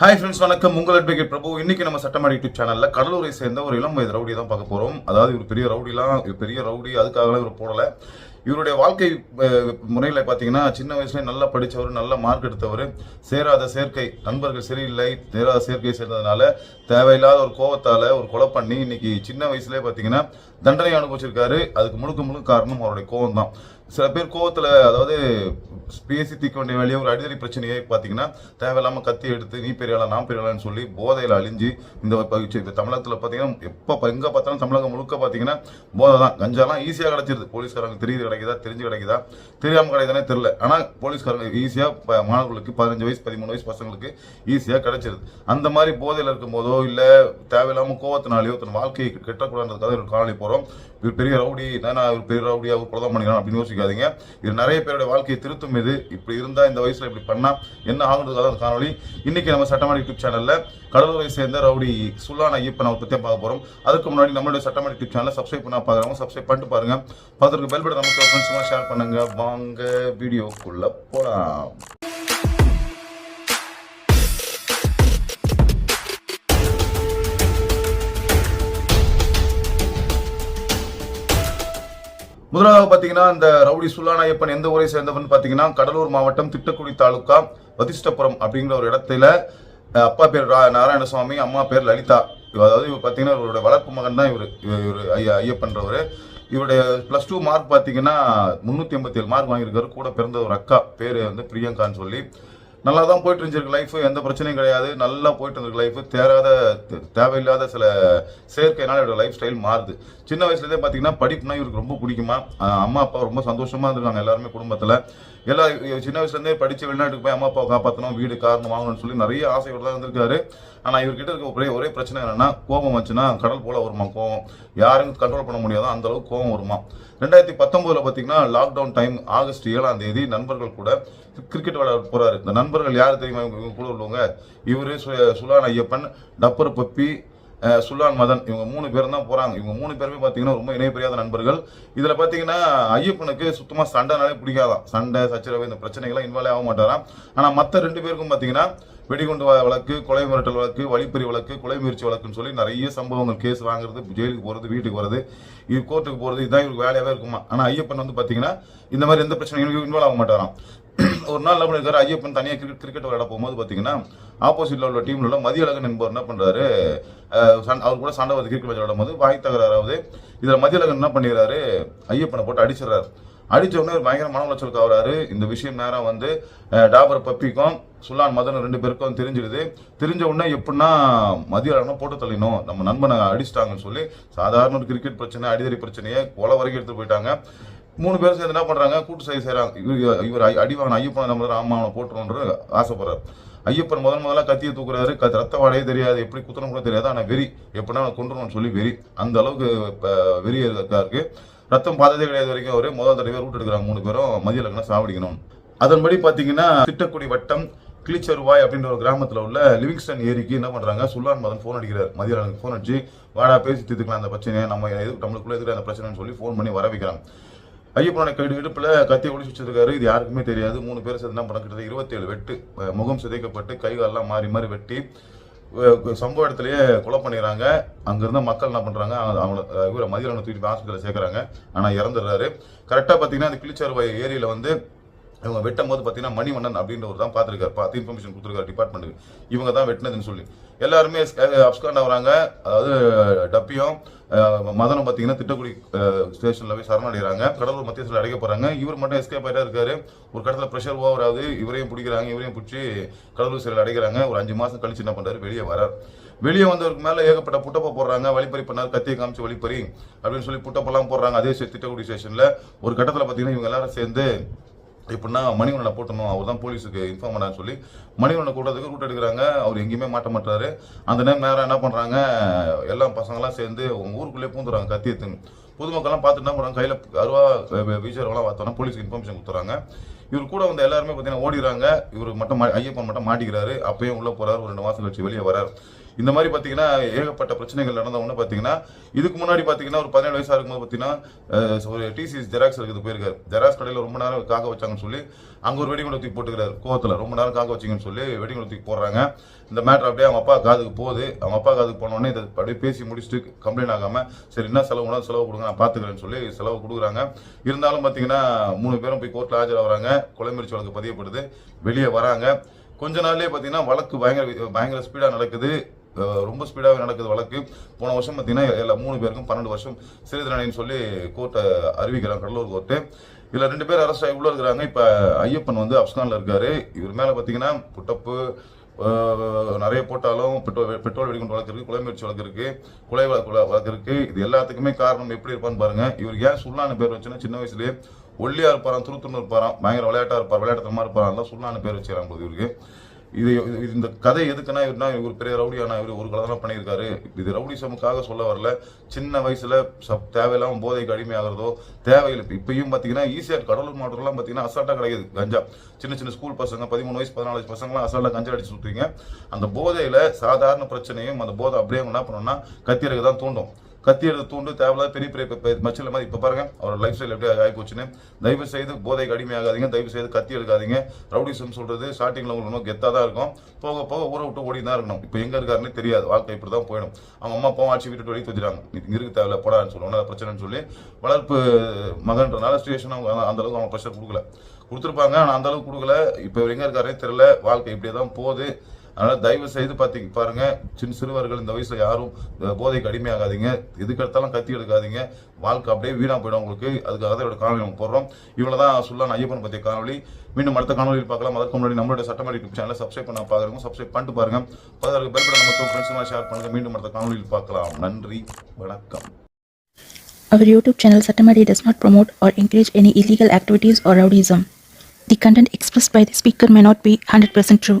Hi friends வணக்கம். உங்கள் advocate பிரபு. இன்னைக்கு நம்ம சட்டமாடி யூடியூப் சேனல்ல கடலூரை சேர்ந்த ஒரு இளம் வயது ரவுடியை தான் பார்க்க போறோம். அதாவது இவர் பெரிய ரவுடிலாம் பெரிய ரவுடி அதுக்காகலாம் இவர் போடல. இவருடைய வாழ்க்கை முறையில் பார்த்தீங்கன்னா சின்ன வயசுல நல்லா படித்தவர் நல்ல மார்க் எடுத்தவர். சேராத சேர்க்கை நண்பர்கள் சரியில்லை சேராத சேர்க்கை சேர்ந்ததுனால தேவையில்லாத ஒரு கோவத்தால் ஒரு கொலை பண்ணி இன்னைக்கு சின்ன வயசுலேயே பார்த்தீங்கன்னா தண்டனை அனுபவிச்சிருக்காரு. அதுக்கு முழுக்க முழுக்க காரணம் அவருடைய கோவம் தான் சில பேர் கோவத்தில் அதாவது பேசி தீக்க வேண்டிய வேலையை ஒரு அடிதடி பிரச்சனையை பார்த்தீங்கன்னா தேவையில்லாமல் கத்தி எடுத்து நீ பெரியாளா நான் பெரியாளான்னு சொல்லி போதையில் அழிஞ்சு இந்த ப- இந்த தமிழகத்தில் பார்த்தீங்கன்னா எப்போ எங்கே பார்த்தாலும் தமிழகம் முழுக்க பார்த்தீங்கன்னா போதை தான். கஞ்சாலாம் ஈஸியாக கிடச்சிருது. போலீஸ்காரங்க தெரியுது கிடைக்குதா? தெரிஞ்சு கிடைக்குதா? தெரியாமல் கிடைக்குதானே தெரில ஆனால் போலீஸ்காரங்க ஈஸியாக மாணவர்களுக்கு பதினஞ்சு வயசு பதிமூணு வயசு பசங்களுக்கு ஈஸியாக கிடைச்சிருது. அந்த மாதிரி போதையில் இருக்கும்போதோ இல்லை தேவையில்லாமல் கோவத்தினாலேயோ தன் வாழ்க்கையை கெட்டக்கூடாதுன்றதுக்காக ஒரு காணொலி போகிறோம் இவர் பெரிய ரவுடி நான் ஒரு பெரிய ரவுடியாக ஒரு கொலை பண்ணிக்கலாம் அப்படின்னு யோசிக்காதீங்க. இது நிறைய பேருடைய வாழ்க்கையை திருத்தும் இது இப்படி இருந்தா இந்த வயசுல இப்படி பண்ணா என்ன ஆகுன்றதுக்காக அந்த காணொலி இன்னைக்கு நம்ம சட்டமன்ற யூடியூப் சேனல்ல கடலூரை சேர்ந்த ரவுடி சுல்லான ஐயப்பன் அவர் பத்தி பார்க்க போறோம். அதுக்கு முன்னாடி நம்மளுடைய சட்டமன்ற யூடியூப் சேனலை சப்ஸ்கிரைப் பண்ணா பாக்குறவங்க சப்ஸ்கிரைப் பண்ணிட்டு பாருங்க. பார்த்துருக்கு பெல் பட்டன் நமக்கு ஃப்ரெண்ட்ஸுமா ஷேர் பண்ணுங்க. வாங்க வீடியோக்குள்ள போலாம். முதலாவது பார்த்தீங்கன்னா இந்த ரவுடி சுல்லானாயப்பன் எந்த ஊரை சேர்ந்தவன் பார்த்தீங்கன்னா கடலூர் மாவட்டம் திட்டக்குடி தாலுக்கா வதிஷ்டபுரம் அப்படிங்கிற ஒரு இடத்துல அப்பா பேர் ரா- நாராயணசுவாமி அம்மா பேர் லலிதா. அதாவது இவர் பார்த்தீங்கன்னா இவருடைய வளர்ப்பு மகன் தான் இவர் இவர் ஐயா ஐயப்பன்றவர். இவருடைய ப்ளஸ் டூ மார்க் பார்த்தீங்கன்னா முந்நூற்றி எண்பத்தி ஏழு மார்க் வாங்கியிருக்காரு. கூட பிறந்த ஒரு அக்கா பேர் வந்து பிரியங்கான்னு சொல்லி. நல்லா தான் போயிட்டு இருந்துருக்கு லைஃப் எந்த பிரச்சனையும் கிடையாது. நல்லா போயிட்டு இருந்திருக்கு லைஃப் தேராத தேவையில்லாத சில சேர்க்கைனால இவரோட லைஃப் ஸ்டைல் மாறுது. சின்ன வயசுலேருந்தே பார்த்தீங்கன்னா படிப்புனா இவருக்கு ரொம்ப பிடிக்குமா? அம்மா அப்பா ரொம்ப சந்தோஷமா இருந்திருக்காங்க எல்லாருமே குடும்பத்தில். எல்லா சின்ன வயசுலேருந்தே படித்து வெளிநாட்டுக்கு போய் அம்மா அப்பாவை காப்பாற்றணும் வீடு காரணம் வாங்கணும்னு சொல்லி நிறைய ஆசையோடு தான் இருந்திருக்காரு. ஆனால் இவர்கிட்ட இருக்க ஒரே ஒரே பிரச்சனை என்னென்னா கோபம் வச்சுன்னா கடல் போல வருமா கோவம் யாரும் கண்ட்ரோல் பண்ண முடியாதோ அந்த அளவுக்கு கோவம் வருமா? ரெண்டாயிரத்தி பத்தொம்போதில் பார்த்தீங்கன்னா லாக்டவுன் டைம் ஆகஸ்ட் ஏழாம் தேதி நண்பர்கள் கூட கிரிக்கெட் விளையாட போகிறாரு இந்த நண்பர்கள் யார் தெரியுமா? இவங்க கூட உள்ளவங்க. இவரு சு- சுலான் ஐயப்பன் டப்பர் பப்பி சுல்லான் மதன் இவங்க மூணு பேரும் தான் போறாங்க. இவங்க மூணு பேருமே பாத்தீங்கன்னா ரொம்ப இணைப்பிரியாத நண்பர்கள். இதுல பாத்தீங்கன்னா ஐயப்பனுக்கு சுத்தமா சண்டைனாலே பிடிக்காதான் சண்டை சச்சரவு இந்த பிரச்சனைகள்லாம் இன்வால்வ் ஆக மாட்டாராம். ஆனா மத்த ரெண்டு பேருக்கும் பாத்தீங்கன்னா வெடிகுண்டு வழக்கு கொலை மிரட்டல் வழக்கு வழிப்பறி வழக்கு கொலை முயற்சி வழக்குன்னு சொல்லி நிறைய சம்பவங்கள் கேஸ் வாங்குறது ஜெயிலுக்கு போறது வீட்டுக்கு வர்றது இது கோர்ட்டுக்கு போறது இதுதான் இவருக்கு வேலையாவே இருக்குமா ஆனா ஐயப்பன் வந்து பாத்தீங்கன்னா இந்த மாதிரி எந்த பிரச்சனைகளும் இன்வால்வ் ஆக மாட்டாராம். ஒரு நாள் என்ன பண்ணிருக்காரு ஐயப்பன் தனியாக கிரிக்கெட் கிரிக்கெட் விளையாட போகும்போது பார்த்தீங்கன்னா ஆப்போசிட்ல உள்ள டீம்ல உள்ள மதியழகன் என்பவர் என்ன பண்றாரு அவர் கூட சண்டை வந்து கிரிக்கெட் விளையாடும் போது வாய் தகராறாவது இதில் மதியழகன் என்ன பண்ணிடுறாரு ஐயப்பனை போட்டு அடிச்சிடுறாரு. அடித்தவொடனே ஒரு பயங்கர மன உளைச்சலுக்கு ஆகுறாரு இந்த விஷயம் நேரம் வந்து டாபர் பப்பிக்கும் சுல்லான் மதன் ரெண்டு பேருக்கும் தெரிஞ்சிடுது. தெரிஞ்ச உடனே எப்படின்னா மதிய போட்டு தள்ளினோம். நம்ம நண்பனை அடிச்சிட்டாங்கன்னு சொல்லி சாதாரண ஒரு கிரிக்கெட் பிரச்சனை அடிதடி பிரச்சனையை கொலை வரைக்கும் எடுத்து போயிட்டாங்க. மூணு பேரும் சேர்ந்து என்ன பண்றாங்க கூட்டு செய்ய செய்கிறாங்க இவர் இவர் அடிவான ஐயப்பன் நம்ம ராமா அவனை போட்டுருன்ற ஆசைப்படுறாரு. ஐயப்பன் முதல் முதல்ல கத்தியை தூக்குறாரு. க- ரத்த வாடையே தெரியாது. எப்படி குத்தணும் கூட தெரியாது. ஆனால் வெறி எப்படின்னா அவனை கொண்டுருவோம்னு சொல்லி வெறி அந்த அளவுக்கு வெறி இருக்கு ரத்தம் பார்த்ததே கிடையாது வரைக்கும் அவரு. முதல் தடவை ரூட் எடுக்கிறாங்க மூணு பேரும். மதிய லக்னம் சாவடிக்கணும் அதன்படி பார்த்தீங்கன்னா திட்டக்குடி வட்டம் கிளிச்சருவாய் அப்படின்ற ஒரு கிராமத்தில் உள்ள லிவிங்ஸ்டன் ஏரிக்கு என்ன பண்றாங்க சுல்லான் மதன் ஃபோன் அடிக்கிறார். மதிய ஃபோன் அடிச்சு வாடா பேசி தீர்த்துக்கலாம் அந்த பிரச்சனையை. நம்ம எது நம்மளுக்குள்ள இருக்கிற அந்த பிரச்சனைன்னு சொல்லி ஃபோன் பண்ணி வர வைக்கிறாங்க. ஐயப்பனோட கைடு இடுப்பில் கத்தி ஒழிச்சு வச்சிருக்காரு. இது யாருக்குமே தெரியாது. மூணு பேர் சேர்ந்து என்ன பண்ண கிட்டத்தட்ட இருபத்தேழு வெட்டு. முகம் சிதைக்கப்பட்டு கைகாலெல்லாம் மாறி மாறி வெட்டி சம்பவ இடத்துலயே கொலை பண்ணிடுறாங்க. அங்கிருந்த மக்கள் என்ன பண்றாங்க? அவங்க- அவங்கள இவரை மதியானம் தூக்கிட்டு ஹாஸ்பிட்டல் சேர்க்குறாங்க. ஆனால் இறந்துடுறாரு. கரெக்டாக பார்த்தீங்கன்னா அந்த கிளிச்சர்வாய் ஏரியில வந்து இவங்க வெட்டும் போது பார்த்தீங்கன்னா மணிவண்ணன் அப்படின்றவர் தான் பார்த்துருக்காரு. பார்த்து இன்ஃபர்மேஷன் கொடுத்துருக்காரு டிபார்ட்மெண்ட்டுக்கு இவங்க தான் வெட்டினதுன்னு சொல்லி. எல்லாருமே அப்ஸ்காண்ட் ஆகுறாங்க அதாவது டப்பியும் மதனம் மதனும் பார்த்தீங்கன்னா திட்டக்குடி ஸ்டேஷனில் போய் சரணடைகிறாங்க. கடலூர் மத்திய சில அடைக்க போகிறாங்க இவர் மட்டும் எஸ்கேப் ஆகிட்டா இருக்காரு. ஒரு கடத்தில் ப்ரெஷர் ஓவர் ஆகுது இவரையும் பிடிக்கிறாங்க இவரையும் பிடிச்சி கடலூர் சிறையில் அடைக்கிறாங்க. ஒரு அஞ்சு மாதம் கழிச்சு என்ன பண்ணுறாரு வெளியே வரார். வெளியே வந்தவருக்கு மேலே ஏகப்பட்ட புட்டப்ப போடுறாங்க. வழிப்பறி பண்ணார். கத்தியை காமிச்சு வழிப்பறி அப்படின்னு சொல்லி புட்டப்பெல்லாம் போடுறாங்க. அதே திட்டக்குடி ஸ்டேஷனில் ஒரு கட்டத்தில் பார்த்தீங்கன்னா இவங்க எல்லாரும் சேர்ந்து எப்படின்னா மணிவண்ணனை போட்டணும். அவர் தான் போலீஸுக்கு இன்ஃபார்ம் பண்ணான்னு சொல்லி மணிவண்ணனை கூட்டத்துக்கு ரூட் எடுக்கிறாங்க. அவர் எங்கேயுமே மாட்ட மாட்டாரு. அந்த நேரம் நேரம் என்ன பண்ணுறாங்க எல்லாம் பசங்களாம் சேர்ந்து உங்கள் ஊருக்குள்ளே பூந்துறாங்க கத்தி எடுத்துன்னு. பொதுமக்கள்லாம் பார்த்துட்டு என்ன பண்ணுறாங்க கையில் அருவா வீச்சர்லாம் பார்த்தோன்னா போலீஸ்க்கு இன்ஃபர்மேஷன் கொடுத்துறாங்க. இவர் கூட வந்து எல்லாருமே பார்த்தீங்கன்னா ஓடிறாங்க இவர் மட்டும் மா- ஐயப்பன் மட்டும் மாட்டிக்கிறாரு. அப்பயும் உள்ளே போகிறாரு ஒரு ரெண்டு மாதம் கழிச்சு வெளியே வரார். இந்த மாதிரி பார்த்தீங்கன்னா ஏகப்பட்ட பிரச்சனைகள் நடந்த ஒன்று பார்த்தீங்கன்னா இதுக்கு முன்னாடி பார்த்தீங்கன்னா ஒரு பதினேழு வயசாக இருக்கும்போது பார்த்தீங்கன்னா ஒரு டிசிஎஸ் ஜெராக்ஸ் இருக்குது போயிருக்காரு. ஜெராக்ஸ் கடையில் ரொம்ப நேரம் காக்க வச்சாங்கன்னு சொல்லி அங்கே ஒரு வெடிகுண்டு தூக்கி போட்டுக்கிறாரு கோவத்தில். ரொம்ப நேரம் காக்க வச்சிங்கன்னு சொல்லி வெடிகுண்டு தூக்கி போடுறாங்க. இந்த மேட்ரு அப்படியே அவங்க அப்பா காதுக்கு போகுது. அவங்க அப்பா காதுக்கு போனோடனே இதை அப்படியே பேசி முடிச்சுட்டு கம்ப்ளைண்ட் ஆகாமல் சரி என்ன செலவு உணவு செலவு கொடுங்க நான் பார்த்துக்கிறேன்னு சொல்லி செலவு கொடுக்குறாங்க. இருந்தாலும் பார்த்தீங்கன்னா மூணு பேரும் போய் கோர்ட்டில் ஆஜராகிறாங்க கொலை முயற்சி வழக்கு பதியப்படுது. வெளியே வராங்க. கொஞ்ச நாள்லேயே பார்த்தீங்கன்னா வழக்கு பயங்கர பயங்கர ஸ்பீடாக நடக்குது. ரொம்ப ஸ்பீடாகவே நடக்குது வழக்கு. போன வருஷம் பார்த்தீங்கன்னா எல்லா மூணு பேருக்கும் பன்னெண்டு வருஷம் சிறை தண்டனைன்னு சொல்லி கோர்ட்டை அறிவிக்கிறாங்க கடலூர் கோர்ட்டு இதில் ரெண்டு பேர் அரெஸ்ட் ஆகி உள்ள இருக்கிறாங்க. இப்போ ஐயப்பன் வந்து அப்ஸ்கானில் இருக்காரு. இவர் மேலே பார்த்தீங்கன்னா புட்டப்பு நிறைய போட்டாலும் பெட்ரோல் பெட்ரோல் வெடிகுண்டு வழக்கு இருக்குது கொலை முயற்சி வழக்கு இருக்குது கொலை வழக்கு வழக்கு இது எல்லாத்துக்குமே காரணம் எப்படி இருப்பான்னு பாருங்க. இவர் ஏன் சுல்லான்னு பேர் வச்சுன்னா சின்ன வயசுலேயே ஒல்லியாக இருப்பாராம் துருத்துன்னு இருப்பாராம் பயங்கர விளையாட்டாக இருப்பார் விளையாட்டுத்தனமாக இருப்பாராம் எல்லாம் சுல்லான்னு பேர் வச்சுக்கிறாங்க போது இவருக்கு இது இது- இந்த கதை எதுக்குன்னா இவர்னா இவர் பெரிய ரவுடியான இவர் ஒரு கதைலாம் பண்ணியிருக்காரு. இது ரவுடிசமுக்காக சொல்ல வரல. சின்ன வயசுல சப் தேவையில்லாமல் போதைக்கு அடிமையாகிறதோ தேவையில்லை. இப்பயும் பார்த்தீங்கன்னா ஈஸியாக கடலூர் மாவட்டம்லாம் பார்த்தீங்கன்னா அசால்ட்டாக கிடையாது கஞ்சா. சின்ன சின்ன ஸ்கூல் பசங்க பதிமூணு வயசு பதினாலு வயசு பசங்களாம் அசால்ட்டாக கஞ்சா அடிச்சு சுத்துறீங்க. அந்த போதையில் சாதாரண பிரச்சனையும் அந்த போதை அப்படியே என்ன பண்ணோம்னா கத்திரக்கு தான் தூண்டும். கத்தி எடுத்து தூண்டு தேவையில்லாத பெரிய பெரிய மச்சில் மச்சில மாதிரி. இப்போ பாருங்க அவரோட லைஃப் ஸ்டைல் எப்படி ஆகி போச்சுன்னு. தயவு செய்து போதைக்கு அடிமையாகாதீங்க தயவு செய்து கத்தி எடுக்காதீங்க. ரவுடிசம் சொல்றது ஸ்டார்டிங்கில் உங்களுக்கு இன்னும் தான் இருக்கும். போக போக ஊரை விட்டு ஓடி தான் இருக்கணும். இப்போ எங்கே இருக்காருன்னு தெரியாது. வாழ்க்கை இப்படி தான் போயிடும். அவங்க அம்மா அப்பாவும் ஆட்சி விட்டுட்டு வெளியே வச்சுட்டாங்க இங்க இருக்க தேவையில்ல போடான்னு சொல்லுவோம் அது பிரச்சனைன்னு சொல்லி வளர்ப்பு மகன்றனால சுச்சுவேஷன் அவங்க அந்த அளவுக்கு அவங்க ப்ரெஷர் கொடுக்கல. கொடுத்துருப்பாங்க ஆனால் அந்த அளவுக்கு கொடுக்கல. இப்போ எங்கே இருக்காருன்னு தெரியல. வாழ்க்கை இப்படியே தான் போகுது. அதனால தயவு செய்து பார்த்தீங்க பாருங்க சின்ன சிறுவர்கள் இந்த வயசுல யாரும் போதைக்கு அடிமையாகாதீங்க. எதுக்கெடுத்தாலும் கத்தி எடுக்காதீங்க. வாழ்க்கை அப்படியே வீணா போயிடும் உங்களுக்கு. அதுக்காக தான் இதோட காணொலி நம்ம போடுறோம். இவ்வளவுதான் சுல்லான் ஐயப்பன் பற்றிய காணொலி மீண்டும் அடுத்த காணொலியில் பார்க்கலாம். அதற்கு முன்னாடி நம்மளுடைய சட்டமன்ற யூடியூப் சேனலை சப்ஸ்கிரைப் பண்ண பார்க்குறவங்க சப்ஸ்கிரைப் பண்ணிட்டு பாருங்க. பதினாறு பெல் பட்டன் நம்ம ஃப்ரெண்ட்ஸ் ஷேர் பண்ணுங்க. மீண்டும் அடுத்த காணொலியில் பார்க்கலாம். நன்றி. வணக்கம். Our YouTube channel Satamari does not promote or encourage any illegal activities or rowdyism. The content expressed by the speaker may not be 100% true.